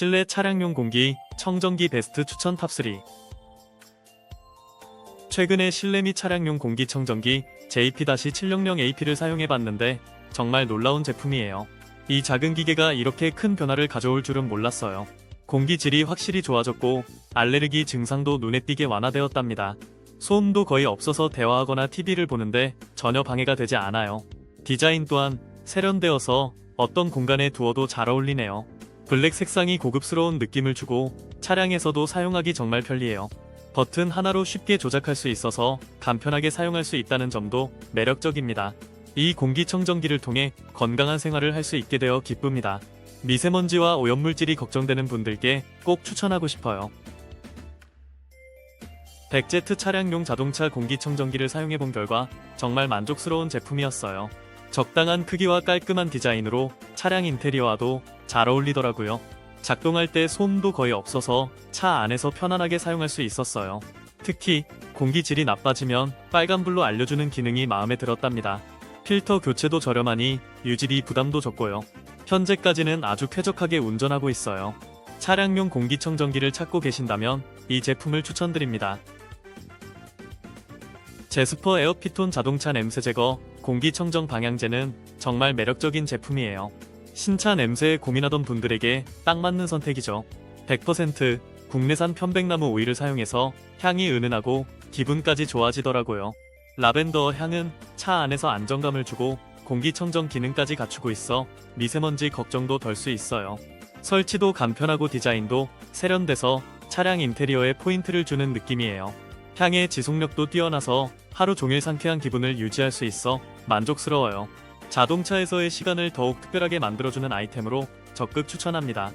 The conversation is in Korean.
실내 차량용 공기 청정기 베스트 추천 탑3 최근에 실내 및 차량용 공기 청정기 JP-700AP를 사용해봤는데 정말 놀라운 제품이에요. 이 작은 기계가 이렇게 큰 변화를 가져올 줄은 몰랐어요. 공기질이 확실히 좋아졌고 알레르기 증상도 눈에 띄게 완화되었답니다. 소음도 거의 없어서 대화하거나 TV를 보는데 전혀 방해가 되지 않아요. 디자인 또한 세련되어서 어떤 공간에 두어도 잘 어울리네요. 블랙 색상이 고급스러운 느낌을 주고 차량에서도 사용하기 정말 편리해요. 버튼 하나로 쉽게 조작할 수 있어서 간편하게 사용할 수 있다는 점도 매력적입니다. 이 공기청정기를 통해 건강한 생활을 할 수 있게 되어 기쁩니다. 미세먼지와 오염물질이 걱정되는 분들께 꼭 추천하고 싶어요. 백제트 차량용 자동차 공기청정기를 사용해본 결과 정말 만족스러운 제품이었어요. 적당한 크기와 깔끔한 디자인으로 차량 인테리어와도 잘 어울리더라고요. 작동할 때 소음도 거의 없어서 차 안에서 편안하게 사용할 수 있었어요. 특히 공기질이 나빠지면 빨간불로 알려주는 기능이 마음에 들었답니다. 필터 교체도 저렴하니 유지비 부담도 적고요. 현재까지는 아주 쾌적하게 운전하고 있어요. 차량용 공기청정기를 찾고 계신다면 이 제품을 추천드립니다. 제스퍼 에어피톤 자동차 냄새 제거 공기청정 방향제는 정말 매력적인 제품이에요. 신차 냄새에 고민하던 분들에게 딱 맞는 선택이죠. 100% 국내산 편백나무 오일을 사용해서 향이 은은하고 기분까지 좋아지더라고요. 라벤더 향은 차 안에서 안정감을 주고 공기청정 기능까지 갖추고 있어 미세먼지 걱정도 덜 수 있어요. 설치도 간편하고 디자인도 세련돼서 차량 인테리어에 포인트를 주는 느낌이에요. 향의 지속력도 뛰어나서 하루 종일 상쾌한 기분을 유지할 수 있어 만족스러워요. 자동차에서의 시간을 더욱 특별하게 만들어주는 아이템으로 적극 추천합니다.